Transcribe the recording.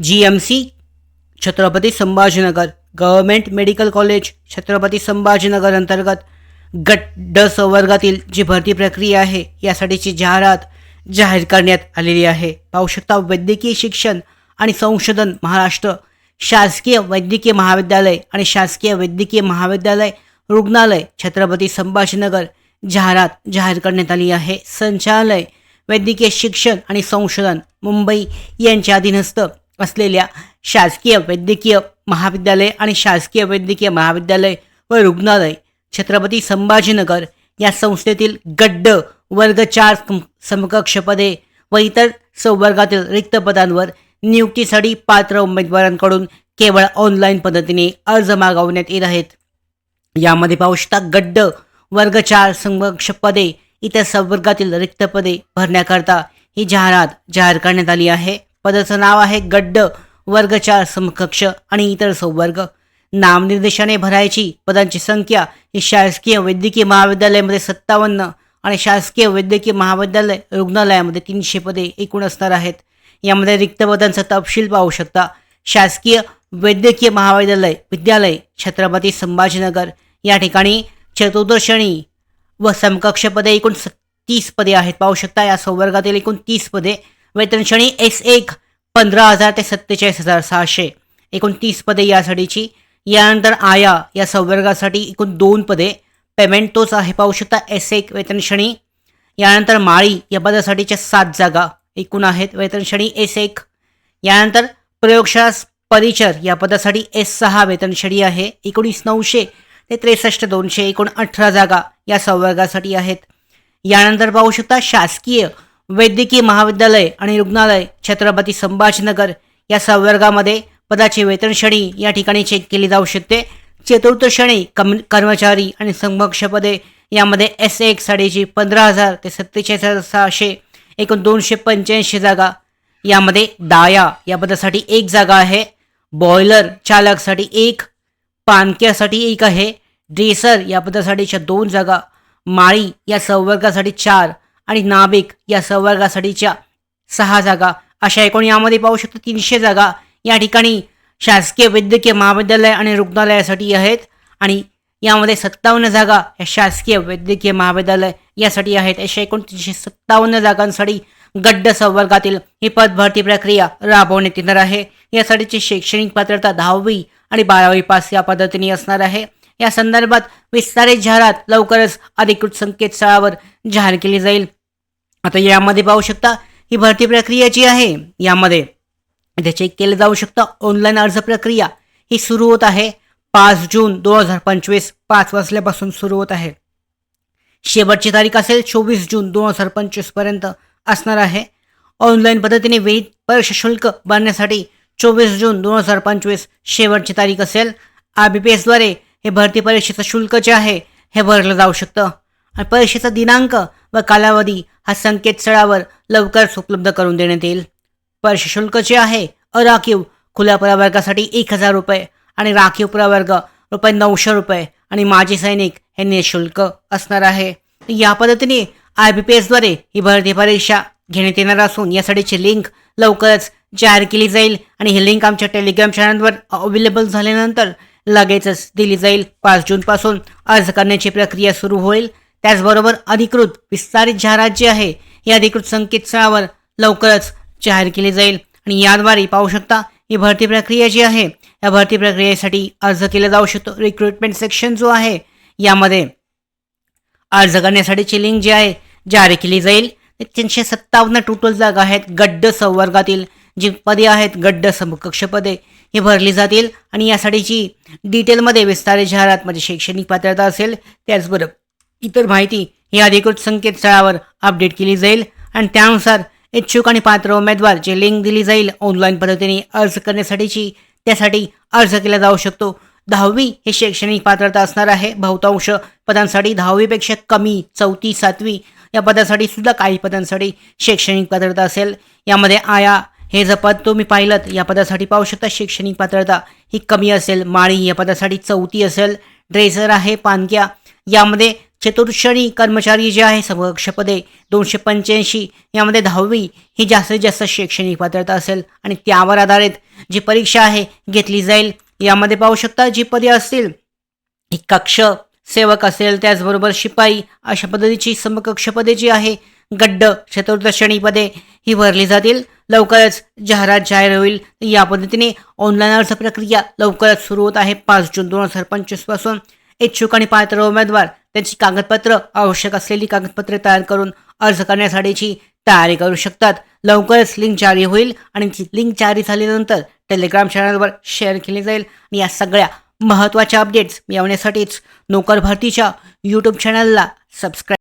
G M C Chhatrapati Sambhajinagar government medical college Chhatrapati Sambhajinagar अंतर्गत गट ड संवर्गातील जी भरती प्रक्रिया आहे यासाठीची जाहिरात जाहीर करण्यात आलेली आहे. पाहू शकता वैद्यकीय शिक्षण आणि संशोधन महाराष्ट्र शासकीय वैद्यकीय महाविद्यालय आणि शासकीय वैद्यकीय महाविद्यालय रुग्णालय छत्रपती संभाजीनगर जाहिरात जाहीर करण्यात आली आहे. संचालय वैद्यकीय शिक्षण आणि संशोधन मुंबई यांच्या अधीनस्थ असलेल्या शासकीय वैद्यकीय महाविद्यालय आणि शासकीय वैद्यकीय महाविद्यालय व रुग्णालय छत्रपती संभाजीनगर या संस्थेतील गड्ड वर्ग चार समकक्ष पदे व इतर संवर्गातील रिक्त पदांवर नियुक्तीसाठी पात्र उमेदवारांकडून केवळ ऑनलाईन पद्धतीने अर्ज मागवण्यात येत आहेत. यामध्ये पाहू शकता गड्ड वर्ग चार समकक्ष पदे इतर संवर्गातील रिक्त पदे भरण्याकरता ही जाहिरात जाहीर करण्यात आली आहे. पदाचं नाव आहे गड्ड वर्ग चार समकक्ष आणि इतर संवर्ग. नामनिर्देशाने भरायची पदांची संख्या ही शासकीय वैद्यकीय महाविद्यालयामध्ये सत्तावन्न आणि शासकीय वैद्यकीय महाविद्यालय रुग्णालयामध्ये तीनशे पदे एकूण असणार आहेत. यामध्ये रिक्त पदांचा तपशील पाहू शकता. शासकीय वैद्यकीय महाविद्यालय विद्यालय छत्रपती संभाजीनगर. या ठिकाणी चतुर्दशणी व समकक्ष पदे एकूण स- तीस पदे आहेत. पाहू शकता या संवर्गातील एकूण तीस पदे. वेतन श्रेणी एस एक पंधरा हजार ते सत्तेचाळीस हजार सहाशे. एकोणतीस पदे यासाठीची. यानंतर आया या संवर्गासाठी एकूण दोन पदे. पेमेंट तोच आहे पाहू शकता एस एक वेतनश्रेणी यानंतर माळी या पदासाठीच्या सात जागा एकूण आहेत वेतनश्रेणी एस एक. यानंतर प्रयोगशाळा परिचर या पदासाठी एस सहा वेतनश्रेणी आहे एकोणीस नऊशे ते त्रेसष्ट दोनशे एकूण अठरा जागा या संवर्गासाठी आहेत. यानंतर पाहू शकता शासकीय वैद्यकीय महाविद्यालय आणि रुग्णालय छत्रपती संभाजीनगर या संवर्गामध्ये पदाची वेतन श्रेणी या ठिकाणी चेक केली जाऊ शकते. चतुर्थ श्रेणी कम कर्मचारी आणि संभक्षपदे पदे यामध्ये एस एक साडेची पंधरा हजार ते सत्तेचाळीस हजार सहाशे एकूण दोनशे पंच्याऐंशी जागा. यामध्ये दाया या पदासाठी एक जागा आहे. बॉयलर चालकसाठी एक पानक्यासाठी एक आहे. ड्रेसर या पदासाठीच्या दोन जागा. माळी या संवर्गासाठी चार आणि नाभिक या संवर्गासाठीच्या सहा जागा. अशा एकूण यामध्ये पाहू शकतो तीनशे जागा या ठिकाणी शासकीय वैद्यकीय महाविद्यालय आणि रुग्णालयासाठी आहेत आणि यामध्ये सत्तावन्न जागा या शासकीय वैद्यकीय महाविद्यालय यासाठी आहेत. अशा एकूण तीनशे सत्तावन्न जागांसाठी गड्ड संवर्गातील ही पदभरती प्रक्रिया राबवण्यात येणार आहे. यासाठीची शैक्षणिक पात्रता दहावी आणि बारावी पास या पद्धतीने असणार आहे. या संदर्भात विस्तारित जाहिरात लवकरच अधिकृत संकेतस्थळावर जाहीर केली जाईल. आता यामध्ये पाहू शकता ही भरती प्रक्रिया जी आहे यामध्ये इथे चेक केलं जाऊ शकतं. ऑनलाईन अर्ज प्रक्रिया ही सुरू होत आहे. पाच जून दोन हजार पंचवीस पाच वाजल्यापासून सुरू होत आहे. शेवटची तारीख असेल चोवीस जून दोन हजार पंचवीसपर्यंत असणार आहे. ऑनलाईन पद्धतीने विहित परीक्षा शुल्क भरण्यासाठी चोवीस जून दोन हजार पंचवीस शेवटची तारीख असेल. आय बी पी एसद्वारे हे भरती परीक्षेचं शुल्क जे आहे हे भरलं जाऊ शकतं. आणि परीक्षेचा दिनांक व कालावधी हा संकेतस्थळावर लवकरच उपलब्ध करून देण्यात येईल. परीक्षा शुल्क जे आहे अराखीव खुल्या प्रवर्गासाठी एक हजार रुपये आणि राखीव प्रवर्ग रुपये नऊशे रुपये आणि माजी सैनिक हे निशुल्क असणार आहे. या पद्धतीने आय बी पी एसद्वारे ही भरती परीक्षा घेण्यात येणार असून यासाठीची लिंक लवकरच जाहीर केली जाईल आणि ही लिंक आमच्या टेलिग्राम चॅनलवर अवेलेबल झाल्यानंतर लगेचच दिली जाईल. पाच जूनपासून अर्ज करण्याची प्रक्रिया सुरू होईल. त्याचबरोबर अधिकृत विस्तारित जाहिरात जी आहे या अधिकृत संकेतस्थळावर लवकरच जाहीर केली जाईल. आणि याद्वारे पाहू शकता ही भरती प्रक्रिया जी आहे या भरती प्रक्रियेसाठी अर्ज केला जाऊ शकतो. रिक्रुटमेंट सेक्शन जो आहे यामध्ये अर्ज करण्यासाठीची लिंक जी आहे जारी केली जाईल. तीनशे सत्तावन्न टोटल जागा आहेत गड्ड संवर्गातील जी पदे आहेत गड्ड समकक्ष पदे ही भरली जातील आणि यासाठीची डिटेलमध्ये विस्तारित जाहिरात म्हणजे शैक्षणिक पात्रता असेल त्याचबरोबर इतर माहिती ही अधिकृत संकेतस्थळावर अपडेट केली जाईल आणि त्यानुसार इच्छुक आणि पात्र उमेदवार जे लिंक दिली जाईल. ऑनलाईन पद्धतीने अर्ज करण्यासाठीची त्यासाठी अर्ज केला जाऊ शकतो. दहावी हे शैक्षणिक पात्रता असणार आहे. बहुतांश पदांसाठी दहावीपेक्षा कमी चौथी सातवी या पदासाठी सुद्धा काही पदांसाठी शैक्षणिक पात्रता असेल. यामध्ये आया हे जपात तुम्ही पाहिलं या पदासाठी पाहू शकता शैक्षणिक पात्रता. ही कमी असेल माळी या पदासाठी चौथी असेल. ड्रेसर आहे पानक्या. यामध्ये चतुर्श्रेणी कर्मचारी जे आहे समकक्षपदे दोनशे पंच्याऐंशी. यामध्ये दहावी ही जास्तीत जास्त शैक्षणिक पात्रता असेल. आणि त्यावर आधारित जी परीक्षा आहे घेतली जाईल. यामध्ये पाहू शकता जी पदे असतील ही कक्ष सेवक असेल त्याचबरोबर शिपाई. अशा पद्धतीची समकक्ष पदे जी आहे गड्ड चतुर्थ पदे ही भरली जातील. लवकरच जाहिरात जाहीर होईल. या पद्धतीने ऑनलाईन अर्ज प्रक्रिया लवकरच सुरू होत आहे. पाच जून दोन हजार पंचवीसपासून इच्छुक आणि पात्र उमेदवार त्यांची कागदपत्र आवश्यक असलेली कागदपत्रे तयार करून अर्ज करण्यासाठीची तयारी करू शकतात. लवकरच लिंक जारी होईल आणि ती लिंक जारी झाल्यानंतर टेलिग्राम चॅनलवर शेअर केली जाईल. आणि या सगळ्या महत्त्वाच्या अपडेट्स मिळवण्यासाठीच नोकर भरतीच्या यूट्यूब चॅनलला सबस्क्राईब